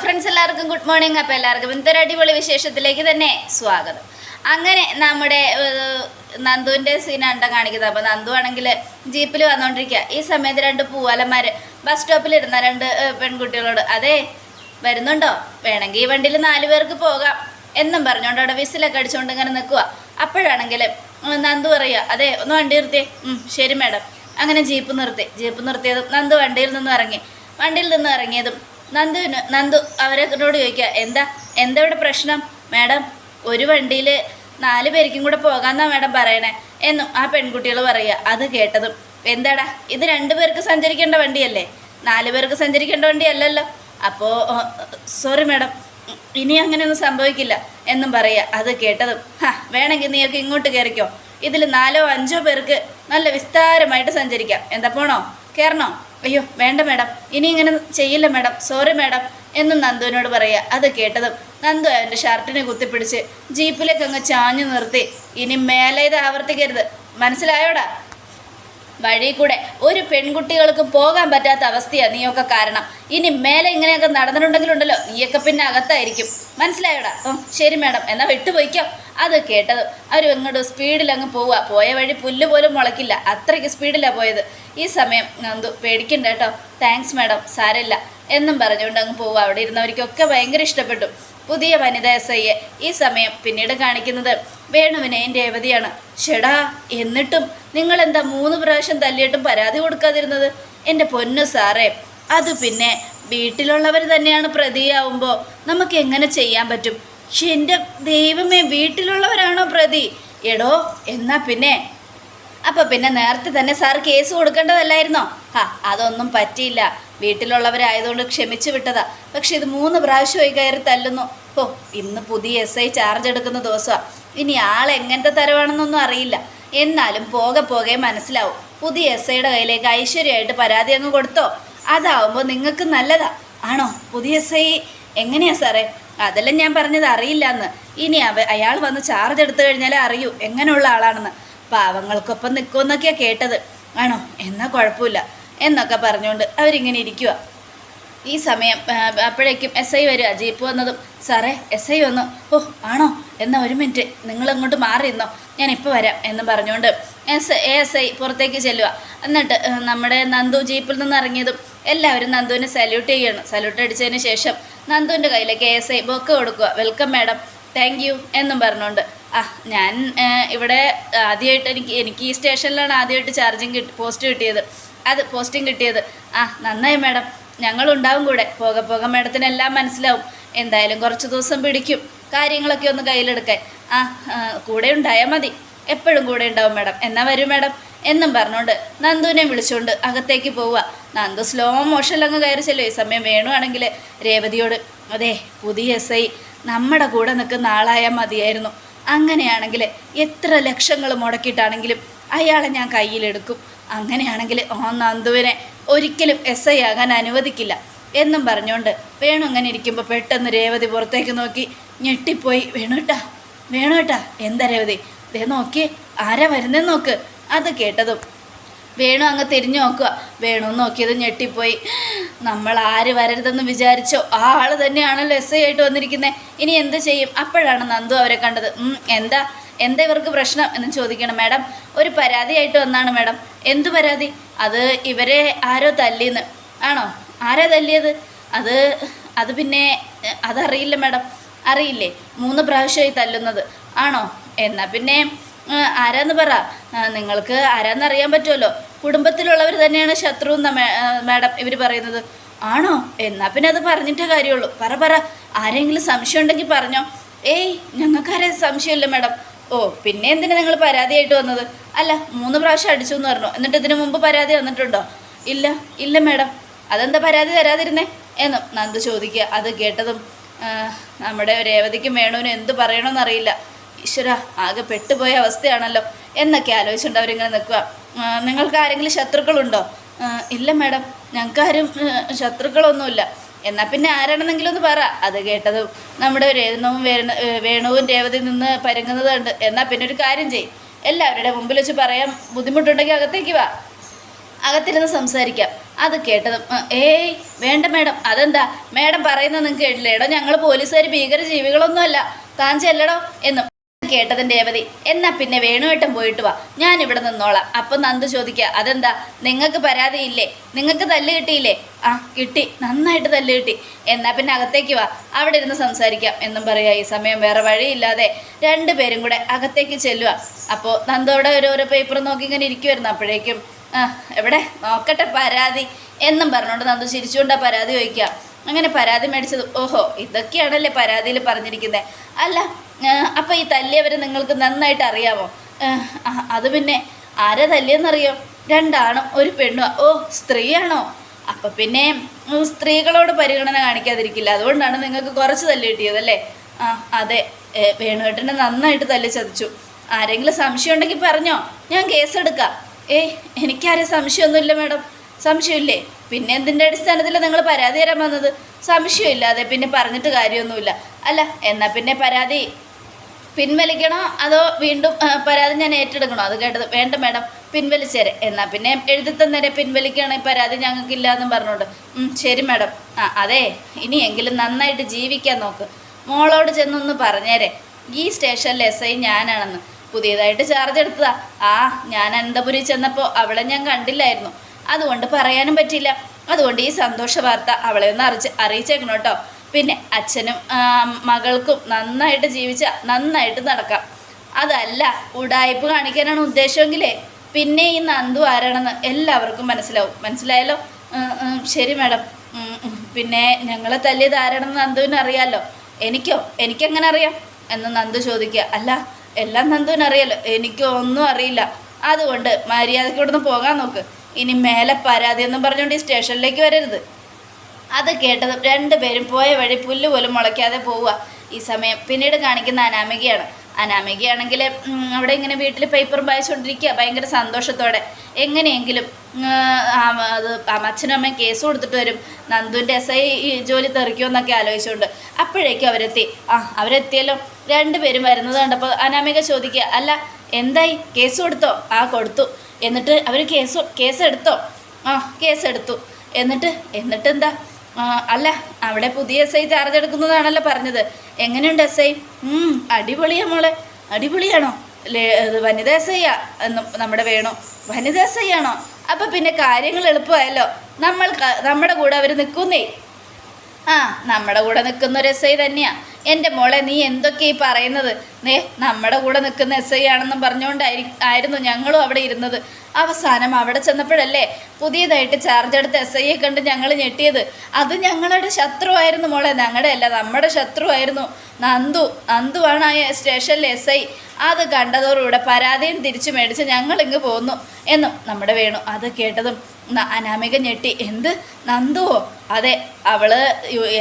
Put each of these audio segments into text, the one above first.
Friends എല്ലാവർക്കും good morning അപ്പോൾ എല്ലാവർക്കും ഇന്നത്തെ അടിപൊളി വിശേഷത്തിലേക്ക് തന്നെ സ്വാഗതം. അങ്ങനെ നമ്മുടെ നന്ദുവിന്റെ സീനാണ്ട കാണിക്കുന്നത്. അപ്പോൾ നന്ദു ആണെങ്കിൽ ജീപ്പിൽ വന്നുകൊണ്ടിരിക്കുക ഈ സമയത്ത് രണ്ട് പൂവാലന്മാർ ബസ് സ്റ്റോപ്പിൽ ഇരുന്ന രണ്ട് പെൺകുട്ടികളോട് അതെ വരുന്നുണ്ടോ? വേണമെങ്കിൽ ഈ വണ്ടിയിൽ നാല് പേർക്ക് പോകാം എന്നും പറഞ്ഞുകൊണ്ട് അവിടെ വിസിലൊക്കെ അടിച്ചുകൊണ്ട് ഇങ്ങനെ നിൽക്കുക അപ്പോഴാണെങ്കിൽ നന്ദു പറയുക അതെ ഒന്ന് വണ്ടി നിർത്തിയേ ശരി മാഡം. അങ്ങനെ ജീപ്പ് നിർത്തി. ജീപ്പ് നിർത്തിയതും നന്ദു വണ്ടിയിൽ നിന്നും ഇറങ്ങി. വണ്ടിയിൽ നിന്നും ഇറങ്ങിയതും നന്ദുവിന് നന്ദു അവരോട് ചോദിക്കുക എന്താ എന്താ ഇവിടെ പ്രശ്നം? മാഡം ഒരു വണ്ടിയിൽ നാല് പേർക്കും കൂടെ പോകാമെന്നാണ് മാഡം പറയണേ എന്നും ആ പെൺകുട്ടികൾ പറയുക. അത് കേട്ടതും എന്താടാ ഇത് രണ്ടു പേർക്ക് സഞ്ചരിക്കേണ്ട വണ്ടിയല്ലേ? നാല് പേർക്ക് സഞ്ചരിക്കേണ്ട വണ്ടിയല്ലല്ലോ? അപ്പോൾ സോറി മാഡം ഇനി അങ്ങനെയൊന്നും സംഭവിക്കില്ല എന്നും പറയുക. അത് കേട്ടതും ഹാ വേണമെങ്കിൽ നീയൊക്കെ ഇങ്ങോട്ട് കയറിക്കോ. ഇതിൽ നാലോ അഞ്ചോ പേർക്ക് നല്ല വിസ്താരമായിട്ട് സഞ്ചരിക്കാം. എന്താ പോണോ? കയറണോ അയ്യോ വേണ്ട മാഡം. ഇനി ഇങ്ങനെ ചെയ്യില്ല മാഡം. സോറി മാഡം എന്നും നന്ദുവിനോട് പറയുക. അത് കേട്ടതും നന്ദു അവന്റെ ഷർട്ടിനെ കുത്തിപ്പിടിച്ച് ജീപ്പിലേക്ക് അങ്ങ് ചാഞ്ഞു നിർത്തി. ഇനി മേലെ ഇത് ആവർത്തിക്കരുത്. മനസ്സിലായോടാ? വഴി കൂടെ ഒരു പെൺകുട്ടികൾക്കും പോകാൻ പറ്റാത്ത അവസ്ഥയാണ് നീയൊക്കെ കാരണം. ഇനി മേലെ ഇങ്ങനെയൊക്കെ നടന്നിട്ടുണ്ടെങ്കിലുണ്ടല്ലോ. നീയൊക്കെ പിന്നെ അകത്തായിരിക്കും. മനസ്സിലായോടാ? ഓ ശരി മാഡം. എന്നാൽ വിട്ടുപോയിക്കോ. അത് കേട്ടത്. അവർ ഇങ്ങോട്ട് സ്പീഡിൽ അങ്ങ് പോവുക പോയ വഴി പുല്ല് പോലും മുളയ്ക്കില്ല. അത്രയ്ക്ക് സ്പീഡിലാണ് പോയത്. ഈ സമയം നന്ദു പേടിക്കണ്ട കേട്ടോ. താങ്ക്സ് മാഡം സാരമില്ല. എന്നും പറഞ്ഞുകൊണ്ട് അങ്ങ് പോവുക അവിടെ ഇരുന്നവർക്കൊക്കെ ഭയങ്കര ഇഷ്ടപ്പെട്ടു. പുതിയ വനിത എസ് ഐയെ ഈ സമയം പിന്നീട് കാണിക്കുന്നത് വേണുവിനെയും രേവതിയാണ് ഷെടാ എന്നിട്ടും നിങ്ങളെന്താ മൂന്ന് പ്രാവശ്യം തല്ലിയിട്ടും പരാതി കൊടുക്കാതിരുന്നത്? എന്റെ പൊന്നു സാറേ അത് പിന്നെ വീട്ടിലുള്ളവർ തന്നെയാണ് പ്രതിയാവുമ്പോൾ നമുക്ക് എങ്ങനെ ചെയ്യാൻ പറ്റും? എന്റെ ദൈവമേ വീട്ടിലുള്ളവരാണോ പ്രതി? എടോ എന്നാ പിന്നെ? അപ്പോൾ പിന്നെ നേരത്തെ തന്നെ സാർ കേസ് കൊടുക്കേണ്ടതല്ലായിരുന്നോ? ആ അതൊന്നും പറ്റിയില്ല. വീട്ടിലുള്ളവരായതുകൊണ്ട് ക്ഷമിച്ചു വിട്ടതാ. പക്ഷെ ഇത് മൂന്ന് പ്രാവശ്യമായി കയറി തല്ലുന്നു. ഓ ഇന്ന് പുതിയ എസ് ഐ ചാർജ് എടുക്കുന്ന ദിവസമാണ് ഇനി ആൾ എങ്ങനത്തെ തരവാണെന്നൊന്നും അറിയില്ല. എന്നാലും പോകെ പോകെ മനസ്സിലാവും. പുതിയ എസ് ഐയുടെ കയ്യിലേക്ക് ഐശ്വര്യമായിട്ട് പരാതി അങ്ങ് കൊടുത്തോ? അതാവുമ്പോൾ നിങ്ങൾക്ക് നല്ലതാ. ആണോ? പുതിയ എസ് ഐ എങ്ങനെയാ സാറേ? അതെല്ലാം ഞാൻ പറഞ്ഞത് അറിയില്ല എന്ന് ഇനി അവ അയാൾ വന്ന് ചാർജ് എടുത്തു കഴിഞ്ഞാലേ അറിയൂ എങ്ങനെയുള്ള ആളാണെന്ന്. പാവങ്ങൾക്കൊപ്പം നിൽക്കുമെന്നൊക്കെയാണ് കേട്ടത്. ആണോ? എന്നാൽ കുഴപ്പമില്ല. എന്നൊക്കെ പറഞ്ഞുകൊണ്ട് അവരിങ്ങനെ ഇരിക്കുക ഈ സമയം അപ്പോഴേക്കും എസ് ഐ വരിക ജീപ്പ് വന്നതും സാറേ എസ് ഐ വന്നു. ഓ ആണോ? എന്നാൽ ഒരു മിനിറ്റ്. നിങ്ങൾ മാറിയിരുന്നോ ഞാൻ ഇപ്പോൾ വരാം എന്ന് പറഞ്ഞുകൊണ്ട് എസ് എ എസ് ഐ പുറത്തേക്ക് ചെല്ലുക. എന്നിട്ട് നമ്മുടെ നന്ദു ജീപ്പിൽ നിന്ന് ഇറങ്ങിയതും എല്ലാവരും നന്ദുവിനെ സല്യൂട്ട് ചെയ്യണം സല്യൂട്ട് അടിച്ചതിന് ശേഷം നന്ദുവിന്റെ കയ്യിലേക്ക് എ എസ് ഐ ബൊക്കെ കൊടുക്കുക. വെൽക്കം മാഡം താങ്ക് യു എന്നും പറഞ്ഞുകൊണ്ട്. ആ ഞാൻ ഇവിടെ ആദ്യമായിട്ട് എനിക്ക് എനിക്ക് ഈ സ്റ്റേഷനിലാണ് ആദ്യമായിട്ട് ചാർജിങ് കിട്ടി പോസ്റ്റ് കിട്ടിയത്. അത് പോസ്റ്റിംഗ് കിട്ടിയത്. ആ നന്നായി മാഡം ഞങ്ങളുണ്ടാവും കൂടെ. പോകെ പോകെ മേഡത്തിനെല്ലാം മനസ്സിലാവും. എന്തായാലും കുറച്ച് ദിവസം പിടിക്കും കാര്യങ്ങളൊക്കെ ഒന്ന് കയ്യിലെടുക്കാൻ. ആ കൂടെ ഉണ്ടായാൽ മതി. എപ്പോഴും കൂടെ ഉണ്ടാവും മേഡം. എന്നാ വരൂ മാഡം? എന്നും പറഞ്ഞുകൊണ്ട് നന്ദുവിനെ വിളിച്ചുകൊണ്ട് അകത്തേക്ക് പോവുക. നന്ദു സ്ലോ മോഷൻ അങ്ങ് കയറി ചെല്ലും. ഈ സമയം വേണുവാണെങ്കിൽ രേവതിയോട് അതെ പുതിയ എസ് ഐ നമ്മുടെ കൂടെ നിൽക്കുന്ന ആളായാൽ മതിയായിരുന്നു. അങ്ങനെയാണെങ്കിൽ എത്ര ലക്ഷങ്ങൾ മുടക്കിയിട്ടാണെങ്കിലും അയാളെ ഞാൻ കയ്യിലെടുക്കും. അങ്ങനെയാണെങ്കിൽ ഓ നന്ദുവിനെ ഒരിക്കലും എസ് ഐ ആകാൻ അനുവദിക്കില്ല എന്നും പറഞ്ഞുകൊണ്ട് വേണു അങ്ങനെ ഇരിക്കുമ്പോൾ പെട്ടെന്ന് രേവതി പുറത്തേക്ക് നോക്കി ഞെട്ടിപ്പോയി. വേണുട്ടാ വേണുട്ടാ. എന്താ രേവതി? ദേ നോക്കി ആരാ വരുന്നതെന്ന് നോക്ക്. അത് കേട്ടതും വേണു അങ്ങ് തിരിഞ്ഞു നോക്കുക. വേണു നോക്കിയത് ഞെട്ടിപ്പോയി. നമ്മൾ ആര് വരരുതെന്ന് വിചാരിച്ചോ? ആ ആൾ തന്നെയാണല്ലോ എസ് ഐ ആയിട്ട് വന്നിരിക്കുന്നത് ഇനി എന്ത് ചെയ്യും? അപ്പോഴാണ് നന്ദു അവരെ കണ്ടത്. എന്താ? എന്താ ഇവർക്ക് പ്രശ്നം? എന്ന് ചോദിക്കണം. മാഡം ഒരു പരാതിയായിട്ട് വന്നാണ് മാഡം. എന്തു പരാതി? അത് ഇവരെ ആരോ തല്ലിന്ന്. ആണോ? ആരാ തല്ലിയത്? അത് അത് പിന്നെ അതറിയില്ല മാഡം. അറിയില്ലേ? മൂന്ന് പ്രാവശ്യമായി തല്ലുന്നത്. ആണോ? എന്നാൽ പിന്നെ ആരാന്ന് പറ. നിങ്ങൾക്ക് ആരാന്ന് അറിയാൻ പറ്റുമല്ലോ. കുടുംബത്തിലുള്ളവർ തന്നെയാണ് ശത്രു എന്ന മാഡം ഇവർ പറയുന്നത്. ആണോ? എന്നാൽ പിന്നെ അത് പറഞ്ഞിട്ടേ കാര്യമുള്ളൂ. പറ പറ. ആരെങ്കിലും സംശയം ഉണ്ടെങ്കിൽ പറഞ്ഞോ. ഏയ് ഞങ്ങൾക്കാരെ സംശയമില്ല മാഡം. ഓ പിന്നെ എന്തിനാ നിങ്ങൾ പരാതിയായിട്ട് വന്നത്? അല്ല മൂന്ന് പ്രാവശ്യം അടിച്ചു എന്ന് പറഞ്ഞു. എന്നിട്ട് ഇതിനു മുമ്പ് പരാതി വന്നിട്ടുണ്ടോ? ഇല്ല ഇല്ല മാഡം. അതെന്താ പരാതി തരാതിരുന്നേ? എന്നും നന്ദു ചോദിക്കുക. അത് കേട്ടതും നമ്മുടെ രേവതിക്കും വേണുവിനും എന്ത് പറയണമെന്നറിയില്ല ഈശ്വര ആകെ പെട്ടുപോയ അവസ്ഥയാണല്ലോ. എന്നൊക്കെ ആലോചിച്ചുകൊണ്ട് അവരിങ്ങനെ നിൽക്കുക. നിങ്ങൾക്ക് ആരെങ്കിലും ശത്രുക്കളുണ്ടോ? ഇല്ല മാഡം. ഞങ്ങൾക്കാരും ശത്രുക്കളൊന്നുമില്ല. എന്നാൽ പിന്നെ ആരാണെന്നെങ്കിലും ഒന്ന് പറ. അത് കേട്ടതും നമ്മുടെ രേണുവും വേണ വേണുവും രേവതി നിന്ന് പരങ്ങുന്നത് കണ്ട് എന്നാൽ പിന്നെ ഒരു കാര്യം ചെയ്യും എല്ലാവരുടെ മുമ്പിൽ വെച്ച് പറയാൻ ബുദ്ധിമുട്ടുണ്ടെങ്കിൽ അകത്തേക്ക് വാ. അകത്തിരുന്ന് സംസാരിക്കാം. അത് കേട്ടതും ഏയ് വേണ്ട മേഡം. അതെന്താ? മേഡം പറയുന്നത് നിങ്ങൾക്ക് കേട്ടില്ല? എടോ ഞങ്ങൾ പോലീസുകാർ ഭീകര ജീവികളൊന്നുമല്ല താൻ ചെല്ലടോ എന്നും. കേട്ടതിന്റെ രേവതി എന്നാ പിന്നെ വേണുവേട്ടൻ പോയിട്ട് വാ. ഞാൻ ഇവിടെ നിന്നോളാം. അപ്പം നന്ദു ചോദിക്കുക അതെന്താ? നിങ്ങൾക്ക് പരാതിയില്ലേ? നിങ്ങൾക്ക് തല്ല് കിട്ടിയില്ലേ? ആ കിട്ടി. നന്നായിട്ട് തല്ല് കിട്ടി. എന്നാ പിന്നെ അകത്തേക്ക് വാ. അവിടെ ഇരുന്ന് സംസാരിക്കാം. എന്നും പറയുക ഈ സമയം വേറെ വഴിയില്ലാതെ രണ്ടുപേരും കൂടെ അകത്തേക്ക് ചെല്ലുക അപ്പോൾ നന്ദു അവിടെ ഓരോരോ പേപ്പർ നോക്കി ഇങ്ങനെ ഇരിക്കുമായിരുന്നു അപ്പോഴേക്കും എവിടെ? നോക്കട്ടെ പരാതി. എന്നും പറഞ്ഞുകൊണ്ട് നന്ദു ചിരിച്ചുകൊണ്ട് ആ പരാതി ചോദിക്കുക അങ്ങനെ പരാതി മേടിച്ചത്. ഓഹോ ഇതൊക്കെയാണല്ലേ പരാതിയിൽ പറഞ്ഞിരിക്കുന്നത് അല്ല അപ്പോൾ ഈ തല്ലിയവരെ നിങ്ങൾക്ക് നന്നായിട്ട് അറിയാമോ? അത് പിന്നെ ആരാ തല്ലിയെന്നറിയോ? രണ്ടാണും ഒരു പെണ്ണും ഓ സ്ത്രീയാണോ? അപ്പം പിന്നെ സ്ത്രീകളോട് പരിഗണന കാണിക്കാതിരിക്കില്ല. അതുകൊണ്ടാണ് നിങ്ങൾക്ക് കുറച്ച് തല്ല് കിട്ടിയതല്ലേ? ആ അതെ വേണുവേട്ടനെ നന്നായിട്ട് തല്ലി ചതിച്ചു. ആരെങ്കിലും സംശയം ഉണ്ടെങ്കിൽ പറഞ്ഞോ. ഞാൻ കേസെടുക്കാം. ഏയ് എനിക്കാരും സംശയമൊന്നുമില്ല മാഡം. സംശയമില്ലേ? പിന്നെ എന്തിന്റെ അടിസ്ഥാനത്തിൽ നിങ്ങൾ പരാതി തരാൻ വന്നത്? സംശയമില്ലാതെ പിന്നെ പറഞ്ഞിട്ട് കാര്യമൊന്നുമില്ല. അല്ല എന്നാൽ പിന്നെ പരാതി പിൻവലിക്കണോ അതോ വീണ്ടും പരാതി ഞാൻ ഏറ്റെടുക്കണോ? അത് കേട്ടത് വേണ്ട മാഡം പിൻവലിച്ചേരെ എന്നാൽ പിന്നെ എഴുതി തന്നേരെ പരാതി ഞങ്ങൾക്കില്ല എന്നും പറഞ്ഞോണ്ട് ശരി മാഡം. ആ അതെ ഇനിയെങ്കിലും നന്നായിട്ട് ജീവിക്കാൻ നോക്ക്. മോളോട് ചെന്നൊന്ന് പറഞ്ഞേരെ. ഈ സ്റ്റേഷനിലെ എസ് ഐ ഞാനാണെന്ന്. പുതിയതായിട്ട് ചാർജ് എടുത്തതാ. ആ ഞാൻ അനന്തപുരി ചെന്നപ്പോൾ അവളെ ഞാൻ കണ്ടില്ലായിരുന്നു. അതുകൊണ്ട് പറയാനും പറ്റില്ല. അതുകൊണ്ട് ഈ സന്തോഷ വാർത്ത അവളെ ഒന്ന് അറിയിച്ച് അറിയിച്ചേക്കണം കേട്ടോ. പിന്നെ അച്ഛനും മകൾക്കും നന്നായിട്ട് ജീവിച്ച നന്നായിട്ട് നടക്കാം. അതല്ല ഉടായ്പ് കാണിക്കാനാണ് ഉദ്ദേശമെങ്കിലേ പിന്നെ ഈ നന്ദു ആരാണെന്ന് എല്ലാവർക്കും മനസ്സിലാവും. മനസ്സിലായല്ലോ? ശരി മാഡം. പിന്നെ ഞങ്ങളെ തല്ലിയത് ആരാണെന്ന് നന്ദുവിന് അറിയാമല്ലോ എനിക്കോ? എനിക്കെങ്ങനെ അറിയാം? എന്ന് നന്ദു ചോദിക്കുക. അല്ല എല്ലാം നന്ദുവിന് അറിയാലോ? എനിക്ക് ഒന്നും അറിയില്ല. അതുകൊണ്ട് മര്യാദയ്ക്ക് ഇവിടുന്ന് പോകാൻ നോക്ക്. ഇനി മേലെ പരാതി എന്നും പറഞ്ഞുകൊണ്ട് ഈ സ്റ്റേഷനിലേക്ക് വരരുത്. അത് കേട്ടതും രണ്ടുപേരും പോയ വഴി പുല്ല് പോലും മുളയ്ക്കാതെ പോവുക. ഈ സമയം പിന്നീട് കാണിക്കുന്ന അനാമികയാണ്. അനാമികയാണെങ്കിൽ അവിടെ ഇങ്ങനെ വീട്ടിൽ പേപ്പറും വായിച്ചുകൊണ്ടിരിക്കുക. ഭയങ്കര സന്തോഷത്തോടെ. എങ്ങനെയെങ്കിലും അത് അമ്മച്ചനും അമ്മയും കേസ് കൊടുത്തിട്ട് വരും. നന്ദുവിന്റെ എസ് ഐ ജോലി തെറിക്കുമെന്നൊക്കെ ആലോചിച്ചുകൊണ്ട്. അപ്പോഴേക്കും അവരെത്തി. ആ അവരെത്തിയല്ലോ. രണ്ടുപേരും വരുന്നത് കണ്ടപ്പോൾ അനാമിക ചോദിക്കുക അല്ല എന്തായി? കേസ് കൊടുത്തോ? ആ കൊടുത്തു. എന്നിട്ട് അവർ കേസ് കേസെടുത്തോ? ആ കേസെടുത്തു. എന്നിട്ട് എന്നിട്ട് എന്താ അല്ല അവിടെ പുതിയ എസ് ഐ ചാർജ് എടുക്കുന്നതാണല്ലോ പറഞ്ഞത്. എങ്ങനെയുണ്ട് എസ് ഐ അടിപൊളിയാ മോളെ. അടിപൊളിയാണോ? വനിത എസ് ഐയാ നമ്മുടെ വേണു. വനിത എസ് ഐ ആണോ? അപ്പം പിന്നെ കാര്യങ്ങൾ എളുപ്പമായല്ലോ. നമ്മൾ നമ്മുടെ കൂടെ അവർ നിൽക്കുന്നേ. ആ നമ്മുടെ കൂടെ നിൽക്കുന്ന ഒരു എസ് ഐ തന്നെയാണ് എന്റെ മോളെ നീ എന്തൊക്കെയാണ് ഈ പറയുന്നത്? നേ നമ്മുടെ കൂടെ നിൽക്കുന്ന എസ് ഐ ആണെന്നും പറഞ്ഞുകൊണ്ടായി ആയിരുന്നു ഞങ്ങളും അവിടെ ഇരുന്നത്. അവസാനം അവിടെ ചെന്നപ്പോഴല്ലേ പുതിയതായിട്ട് ചാർജ് എടുത്ത എസ് ഐയെ കണ്ട് ഞങ്ങൾ ഞെട്ടിയത്. അത് ഞങ്ങളുടെ ശത്രുവായിരുന്നു മോളെ. ഞങ്ങളുടെ അല്ല നമ്മുടെ ശത്രുവായിരുന്നു നന്ദു. നന്ദുവാണ് ആ സ്റ്റേഷനിലെ എസ് ഐ അത് കണ്ടതോടുകൂടെ പരാതിയും തിരിച്ചു മേടിച്ച് ഞങ്ങളിങ്ങ് പോന്നു എന്നും നമ്മുടെ വേണു അത് കേട്ടതും അനാമിക ഞെട്ടി. എന്ത്? നന്ദുവോ? അതെ അവൾ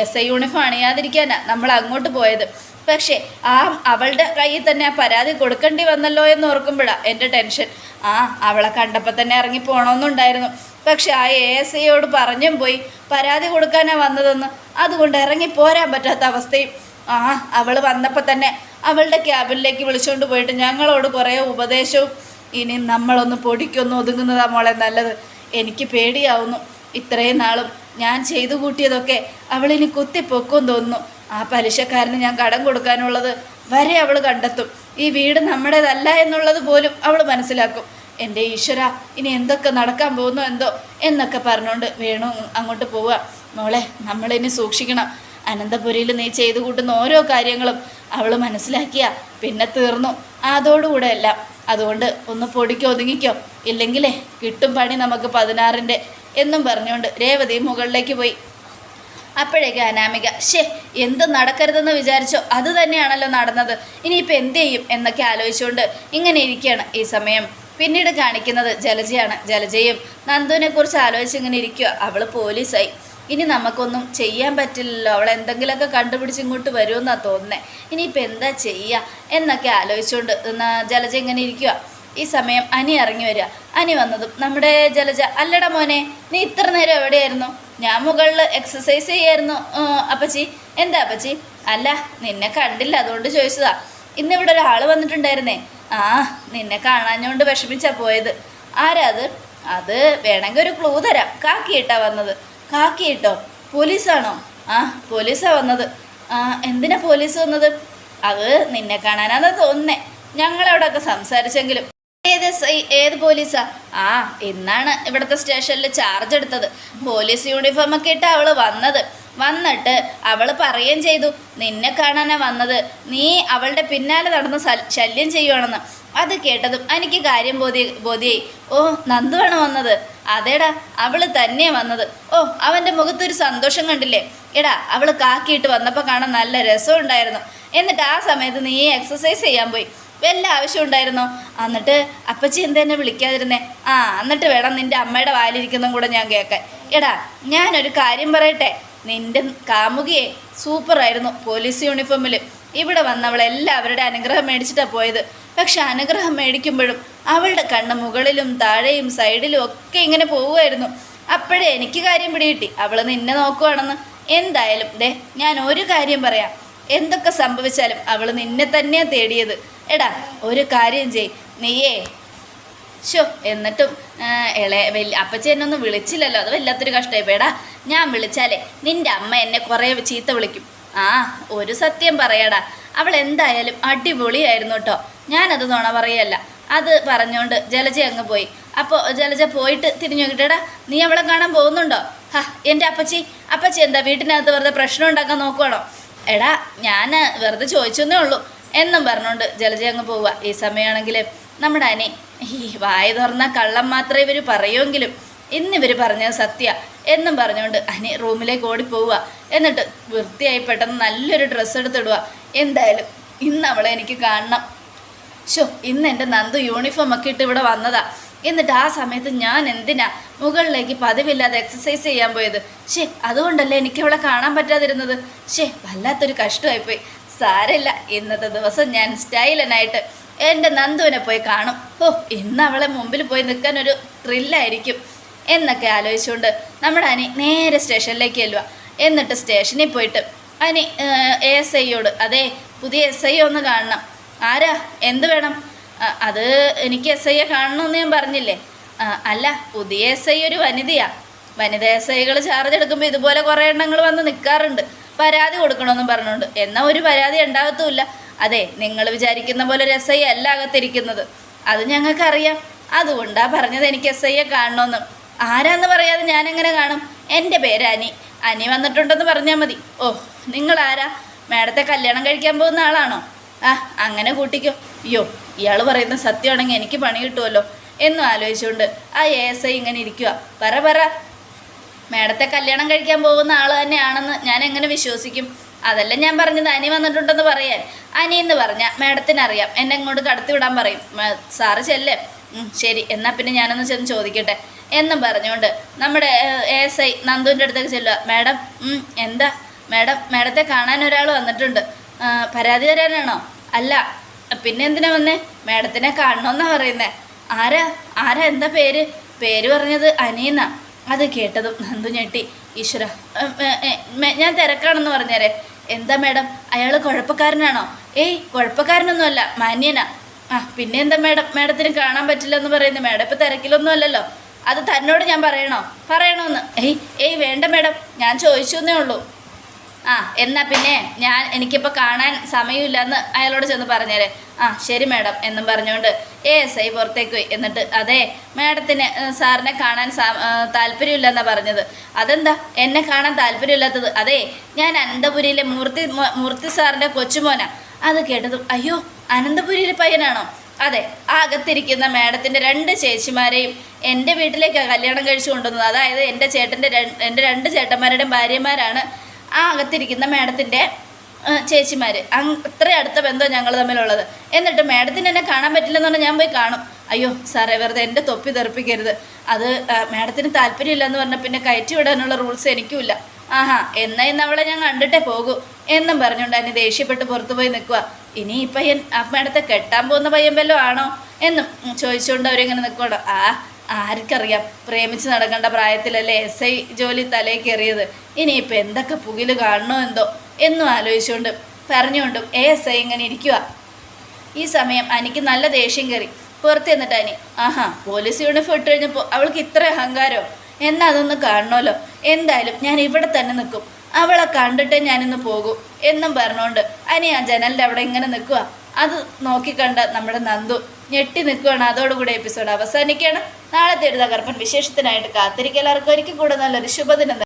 എസ് ഐ യൂണിഫോം അണിയാതിരിക്കാനാ നമ്മൾ അങ്ങോട്ട് പോയത്. പക്ഷേ ആ അവളുടെ കയ്യിൽ തന്നെ ആ പരാതി കൊടുക്കേണ്ടി വന്നല്ലോ എന്ന് ഓർക്കുമ്പോഴാണ് എന്റെ ടെൻഷൻ. ആ അവളെ കണ്ടപ്പോൾ തന്നെ ഇറങ്ങി പോകണമെന്നുണ്ടായിരുന്നു. പക്ഷെ ആ എ എസ് ഐയോട് പറഞ്ഞും പോയി പരാതി കൊടുക്കാനാണ് വന്നതെന്ന്. അതുകൊണ്ട് ഇറങ്ങി പോരാൻ പറ്റാത്ത അവസ്ഥയും. ആ അവൾ വന്നപ്പോൾ തന്നെ അവളുടെ ക്യാബിനിലേക്ക് വിളിച്ചുകൊണ്ട് പോയിട്ട് ഞങ്ങളോട് കുറേ ഉപദേശവും ഇനി നമ്മളൊന്ന് പൊടിക്കൊന്ന് ഒതുങ്ങുന്നതാ മോളെ നല്ലത്. എനിക്ക് പേടിയാവുന്നു. ഇത്രയും നാളും ഞാൻ ചെയ്തു കൂട്ടിയതൊക്കെ അവളിനി കുത്തിപ്പൊക്കും തോന്നുന്നു. ആ പലിശക്കാരന് ഞാൻ കടം കൊടുക്കാനുള്ളത് വരെ അവൾ കണ്ടെത്തും. ഈ വീട് നമ്മുടേതല്ല എന്നുള്ളത് പോലും അവൾ മനസ്സിലാക്കും. എന്റെ ഈശ്വര ഇനി എന്തൊക്കെ നടക്കാൻ പോകുന്നോ എന്തോ എന്നൊക്കെ പറഞ്ഞുകൊണ്ട് വേണു അങ്ങോട്ട് പോവുക. മോളെ നമ്മളിനി സൂക്ഷിക്കണം. അനന്തപുരിയിൽ നീ ചെയ്തു കൂട്ടുന്ന ഓരോ കാര്യങ്ങളും അവൾ മനസ്സിലാക്കിയ പിന്നെ തീർന്നു. അതോടുകൂടെ എല്ലാം. അതുകൊണ്ട് ഒന്ന് പൊടിക്കോ ഒതുങ്ങിക്കോ. ഇല്ലെങ്കിലേ കിട്ടും പണി നമുക്ക് പതിനാറിന്റെ എന്നും പറഞ്ഞുകൊണ്ട് രേവതി മുകളിലേക്ക് പോയി. അപ്പോഴേക്ക് അനാമിക ഷേ എന്ത് നടക്കരുതെന്ന് വിചാരിച്ചോ? അത് തന്നെയാണല്ലോ നടന്നത്. ഇനിയിപ്പോൾ എന്ത് ചെയ്യും? എന്നൊക്കെ ആലോചിച്ചുകൊണ്ട് ഇങ്ങനെ ഇരിക്കുകയാണ് ഈ സമയം. പിന്നീട് കാണിക്കുന്നത് ജലജയാണ്. ജലജയും നന്ദുവിനെ കുറിച്ച് ആലോചിച്ച് ഇങ്ങനെ ഇരിക്കുക. അവൾ പോലീസായി. ഇനി നമുക്കൊന്നും ചെയ്യാൻ പറ്റില്ലല്ലോ. അവൾ എന്തെങ്കിലുമൊക്കെ കണ്ടുപിടിച്ച് ഇങ്ങോട്ട് വരുമെന്നാണ് തോന്നുന്നത് ഇനിയിപ്പോൾ എന്താ ചെയ്യുക എന്നൊക്കെ ആലോചിച്ചുകൊണ്ട് ജലജ ഇങ്ങനെ ഇരിക്കുക. ഈ സമയം അനി ഇറങ്ങി വരിക. അനി വന്നതും നമ്മുടെ ജലജ അല്ലട മോനെ നീ ഇത്ര നേരം എവിടെയായിരുന്നു? ഞാൻ മുകളിൽ എക്സസൈസ് ചെയ്യായിരുന്നു. അപ്പച്ചി. എന്താ അപ്പച്ചി? അല്ല നിന്നെ കണ്ടില്ല അതുകൊണ്ട് ചോദിച്ചതാ. ഇന്നിവിടെ ഒരാൾ വന്നിട്ടുണ്ടായിരുന്നേ. ആ നിന്നെ കാണാഞ്ഞോണ്ട് വിഷമിച്ചാ പോയത്. ആരാ അത്? അത് വേണമെങ്കിൽ ഒരു ക്ലൂ തരാം. കാക്കിയിട്ടാ വന്നത്. കാക്കിയിട്ടോ പോലീസാണോ? ആ പോലീസാ വന്നത്. ആ എന്തിനാ പോലീസ് വന്നത്? അത് നിന്നെ കാണാനാന്ന് തോന്നുന്നേ. ഞങ്ങളവിടെയൊക്കെ സംസാരിച്ചെങ്കിലും ഏത് ഏത് പോലീസാ? ആ ഇന്നാണ് ഇവിടുത്തെ സ്റ്റേഷനിൽ ചാർജ് എടുത്തത്. പോലീസ് യൂണിഫോം ഒക്കെ ഇട്ട് അവൾ വന്നത്. വന്നിട്ട് അവൾ പറയുകയും ചെയ്തു നിന്നെ കാണാനാ വന്നത്. നീ അവളുടെ പിന്നാലെ നടന്ന് ശല്യം ചെയ്യുവാണെന്ന്. അത് കേട്ടതും എനിക്ക് കാര്യം ബോധ്യ ബോധ്യായി. ഓ നന്ദുവാണ് വന്നത്. അതേടാ അവൾ തന്നെയാ വന്നത്. ഓ അവന്റെ മുഖത്തൊരു സന്തോഷം കണ്ടില്ലേ? എടാ അവൾ കാക്കിയിട്ട് വന്നപ്പോൾ കാണാൻ നല്ല രസമുണ്ടായിരുന്നു. എന്നിട്ട് ആ സമയത്ത് നീ എക്സസൈസ് ചെയ്യാൻ പോയി. വല്ല ആവശ്യം ഉണ്ടായിരുന്നോ? എന്നിട്ട് അപ്പച്ചി എന്തെന്നെ വിളിക്കാതിരുന്നേ? ആ എന്നിട്ട് വേണം നിന്റെ അമ്മയുടെ വായിലിരിക്കുന്നതും കൂടെ ഞാൻ കേൾക്കാൻ. എടാ ഞാനൊരു കാര്യം പറയട്ടെ? നിന്റെ കാമുകിയെ സൂപ്പറായിരുന്നു പോലീസ് യൂണിഫോമിൽ ഇവിടെ വന്നവൾ എല്ലാവരുടെ അനുഗ്രഹം മേടിച്ചിട്ടാണ് പോയത്. പക്ഷെ അനുഗ്രഹം മേടിക്കുമ്പോഴും അവളുടെ കണ്ണ് മുകളിലും താഴെയും സൈഡിലും ഒക്കെ ഇങ്ങനെ പോവുമായിരുന്നു. അപ്പോഴേ എനിക്ക് കാര്യം പിടികിട്ടി. അവൾ നിന്നെ നോക്കുവാണെന്ന്. എന്തായാലും ദേ ഞാൻ ഒരു കാര്യം പറയാം. എന്തൊക്കെ സംഭവിച്ചാലും അവൾ നിന്നെ തന്നെയാണ് തേടിയത്. എടാ ഒരു കാര്യം ചെയ്. നീയേ. ഷോ എന്നിട്ടും ഇളയ വലിയ അപ്പച്ചി എന്നെ ഒന്നും വിളിച്ചില്ലല്ലോ. അത് വല്ലാത്തൊരു കഷ്ടമായി ഞാൻ വിളിച്ചാലേ നിന്റെ അമ്മ എന്നെ കുറേ ചീത്ത വിളിക്കും. ആ ഒരു സത്യം പറയടാ. അവൾ എന്തായാലും അടിപൊളിയായിരുന്നു കേട്ടോ. ഞാനത് നുണ പറയല്ല. അത് പറഞ്ഞുകൊണ്ട് ജലജ അങ്ങ് പോയി. അപ്പോൾ ജലജ പോയിട്ട് തിരിഞ്ഞു നോക്കിട്ടേടാ നീ അവളെ കാണാൻ പോകുന്നുണ്ടോ? ഹാ എന്റെ അപ്പച്ചി അപ്പച്ചി എന്താ വീട്ടിനകത്ത് വെറുതെ പ്രശ്നം ഉണ്ടാക്കാൻ നോക്കുവാണോ? എടാ ഞാൻ വെറുതെ ചോദിച്ചെന്നേ ഉള്ളൂ. എന്നും പറഞ്ഞുകൊണ്ട് ജലജ അങ്ങ് പോവുക. ഈ സമയമാണെങ്കിൽ നമ്മുടെ അനി ഈ വായ തുറന്ന കള്ളം മാത്രമേ ഇവർ പറയുമെങ്കിലും ഇന്നിവർ പറഞ്ഞത് സത്യ. എന്നും പറഞ്ഞുകൊണ്ട് അനി റൂമിലേക്ക് ഓടിപ്പോവുക. എന്നിട്ട് വൃത്തിയായി പെട്ടെന്ന് നല്ലൊരു ഡ്രസ്സ് എടുത്തിടുക. എന്തായാലും ഇന്ന് അവളെ എനിക്ക് കാണണം. ഷോ ഇന്ന് എന്റെ നന്ദു യൂണിഫോം ഒക്കെ ഇട്ട് ഇവിടെ വന്നതാ. എന്നിട്ട് ആ സമയത്ത് ഞാൻ എന്തിനാ മുകളിലേക്ക് പതിവില്ലാതെ എക്സസൈസ് ചെയ്യാൻ പോയത്? ഷേ അതുകൊണ്ടല്ലേ എനിക്ക് അവളെ കാണാൻ പറ്റാതിരുന്നത്? ഷേ വല്ലാത്തൊരു കഷ്ടമായിപ്പോയി. സാരമില്ല ഇന്നത്തെ ദിവസം ഞാൻ സ്റ്റൈലനായിട്ട് എന്റെ നന്ദുവിനെ പോയി കാണും. ഓ ഇന്ന് അവളെ മുമ്പിൽ പോയി നിൽക്കാൻ ഒരു ത്രില്ലായിരിക്കും എന്നൊക്കെ ആലോചിച്ചുകൊണ്ട് നമ്മുടെ അനി നേരെ സ്റ്റേഷനിലേക്ക് ചെല്ലുക എന്നിട്ട് സ്റ്റേഷനിൽ പോയിട്ട് അനി എസ് ഐയോട് അതെ പുതിയ എസ് ഐ ഒന്ന് കാണണം. ആരാ? എന്ത് വേണം? അത് എനിക്ക് എസ് ഐയെ കാണണമെന്ന് ഞാൻ പറഞ്ഞില്ലേ? അല്ല പുതിയ എസ് ഐ ഒരു വനിതയാണ് വനിത എസ് ഐകൾ ചാർജ് എടുക്കുമ്പോൾ ഇതുപോലെ കുറേ എണ്ണങ്ങൾ വന്ന് നിൽക്കാറുണ്ട് പരാതി കൊടുക്കണമെന്നും പറഞ്ഞുകൊണ്ട്. എന്നാൽ ഒരു പരാതി ഉണ്ടാകത്തുമില്ല. അതെ നിങ്ങൾ വിചാരിക്കുന്ന പോലെ ഒരു എസ് ഐ അല്ല അകത്തിരിക്കുന്നത്. അത് ഞങ്ങൾക്കറിയാം. അതുകൊണ്ടാ പറഞ്ഞത് എനിക്ക് എസ് ഐയെ കാണണമെന്ന്. ആരാന്ന് പറയാതെ ഞാൻ എങ്ങനെ കാണും? എന്റെ പേര് അനി. അനി വന്നിട്ടുണ്ടെന്ന് പറഞ്ഞാൽ മതി. ഓ നിങ്ങൾ ആരാ മാഡത്തെ കല്യാണം കഴിക്കാൻ പോകുന്ന ആളാണോ? ആ അങ്ങനെ കൂട്ടിക്കോ. അയ്യോ ഇയാൾ പറയുന്ന സത്യമാണെങ്കിൽ എനിക്ക് പണി കിട്ടുമല്ലോ. എന്നും ആലോചിച്ചുകൊണ്ട് ആ എ എസ് ഐ ഇങ്ങനെ ഇരിക്കുക പറ പറ. മേഡത്തെ കല്യാണം കഴിക്കാൻ പോകുന്ന ആൾ തന്നെയാണെന്ന് ഞാൻ എങ്ങനെ വിശ്വസിക്കും? അതല്ല ഞാൻ പറഞ്ഞത് അനി വന്നിട്ടുണ്ടെന്ന് പറയാൻ. അനി എന്ന് പറഞ്ഞാൽ മേഡത്തിന് അറിയാം എന്നെ ഇങ്ങോട്ട് കടത്തി വിടാൻ പറയും. സാറ് ചെല്ലേ. ശരി. എന്നാൽ പിന്നെ ഞാനൊന്ന് ചെന്ന് ചോദിക്കട്ടെ. എന്നും പറഞ്ഞുകൊണ്ട് നമ്മുടെ എസ് ഐ നന്ദുവിന്റെ അടുത്തേക്ക് ചെല്ലുക മാഡം എന്താ? മേഡം മേഡത്തെ കാണാൻ ഒരാൾ വന്നിട്ടുണ്ട്. പരാതി തരാനാണോ അല്ല. പിന്നെ എന്തിനാ വന്നേ? മേഡത്തിനെ കാണണമെന്നാണ് പറയുന്നേ. ആരാ? ആരാ? എന്താ പേര്? പേര് പറഞ്ഞത് അനീന്ന അത് കേട്ടതും നന്ദു ഞെട്ടി. ഈശ്വര ഞാൻ തിരക്കാണെന്ന് പറഞ്ഞേരെ. എന്താ മേഡം? അയാൾ കുഴപ്പക്കാരനാണോ? ഏയ് കുഴപ്പക്കാരനൊന്നുമല്ല മാന്യനാ. ആ പിന്നെ എന്താ മേഡം? മേഡത്തിന് കാണാൻ പറ്റില്ല എന്ന് പറയുന്നത് മേഡം ഇപ്പം തിരക്കിലൊന്നും അല്ലല്ലോ. അത് തന്നോട് ഞാൻ പറയണോ? പറയണമെന്ന് ഏയ് ഏയ് വേണ്ട മേഡം. ഞാൻ ചോദിച്ചു എന്നേ ഉള്ളൂ. ആ എന്നാ പിന്നെ ഞാൻ എനിക്കിപ്പോൾ കാണാൻ സമയമില്ലെന്ന് അയാളോട് ചെന്ന് പറഞ്ഞേരെ. ആ ശരി മേഡം എന്നും പറഞ്ഞുകൊണ്ട് എസ് ഐ പുറത്തേക്ക് പോയി. എന്നിട്ട് അതെ മാഡത്തിന് സാറിനെ കാണാൻ സാ- താല്പര്യമില്ലെന്നാണ് പറഞ്ഞത്. അതെന്താ? എന്നെ കാണാൻ താല്പര്യമില്ലാത്തത്. അതെ ഞാൻ അനന്തപുരിയിലെ മൂർത്തി മൂർത്തി സാറിന്റെ കൊച്ചുമോന. അത് കേട്ടതും അയ്യോ അനന്തപുരിയിലെ പയ്യനാണോ? അതെ അകത്തിരിക്കുന്ന മാഡത്തിന്റെ രണ്ട് ചേച്ചിമാരെയും എന്റെ വീട്ടിലേക്കാണ് കല്യാണം കഴിച്ചു കൊണ്ടുവന്നത്. അതായത് എന്റെ ചേട്ടന്റെ എന്റെ രണ്ട് ചേട്ടന്മാരുടെയും ഭാര്യമാരാണ് ആ അകത്തിരിക്കുന്ന മാഡത്തിന്റെ ചേച്ചിമാർ അത്ര അടുത്ത ബന്ധം ഞങ്ങൾ തമ്മിലുള്ളത്. എന്നിട്ട് മാഡത്തിന് എന്നെ കാണാൻ പറ്റില്ലെന്ന് പറഞ്ഞാൽ ഞാൻ പോയി കാണും. അയ്യോ സാറേ വെറുതെ എന്റെ തൊപ്പി തെറിപ്പിക്കരുത്. അത് മാഡത്തിന് താല്പര്യമില്ലെന്ന് പറഞ്ഞാൽ പിന്നെ കയറ്റി വിടാനുള്ള റൂൾസ് എനിക്കുമില്ല. ആഹാ എന്നാ ഇന്ന് അവളെ ഞാൻ കണ്ടിട്ടേ പോകൂ. എന്നും പറഞ്ഞുകൊണ്ട് അതിന് ദേഷ്യപ്പെട്ട് പുറത്തു പോയി നിൽക്കുക ഇനി ഈ പയ്യൻ ആ മാഡത്തെ കെട്ടാൻ പോകുന്ന പയ്യൻ വല്ലോ ആണോ? എന്നും ചോദിച്ചുകൊണ്ട് അവരിങ്ങനെ നിൽക്കണം ആ ആർക്കറിയാം. പ്രേമിച്ച് നടക്കേണ്ട പ്രായത്തിലല്ലേ എസ് ഐ ജോലി തലയിൽ കയറിയത്. ഇനിയിപ്പോൾ എന്തൊക്കെ പുകിൽ കാണണോ എന്തോ. എന്നും ആലോചിച്ചുകൊണ്ടും പറഞ്ഞുകൊണ്ടും എ എസ് ഐ ഇങ്ങനെ ഇരിക്കുക ഈ സമയം അനിക്ക് നല്ല ദേഷ്യം കയറി. പുറത്ത് ചെന്നിട്ട് അനി ആഹാ പോലീസ് യൂണിഫോം ഇട്ട് കഴിഞ്ഞപ്പോൾ അവൾക്ക് ഇത്ര അഹങ്കാരോ? എന്നാൽ അതൊന്ന് കാണണമല്ലോ എന്തായാലും ഞാൻ ഇവിടെ തന്നെ നിൽക്കും. അവളെ കണ്ടിട്ടേ ഞാനിന്ന് പോകൂ എന്നും പറഞ്ഞുകൊണ്ട് അനി ആ ജനലിന്റെ അവിടെ ഇങ്ങനെ നിൽക്കുക അത് നോക്കിക്കണ്ട നമ്മുടെ നന്ദു ഞെട്ടി നിൽക്കുകയാണ് അതോടുകൂടി എപ്പിസോഡ് അവസാനിക്കുകയാണ്. നാളത്തെ ഒരു തകർപ്പൻ വിശേഷത്തിനായിട്ട് കാത്തിരിക്കൽ എല്ലാവർക്കും ഒരിക്കൽ കൂടെ നല്ലൊരു ശുഭദിനം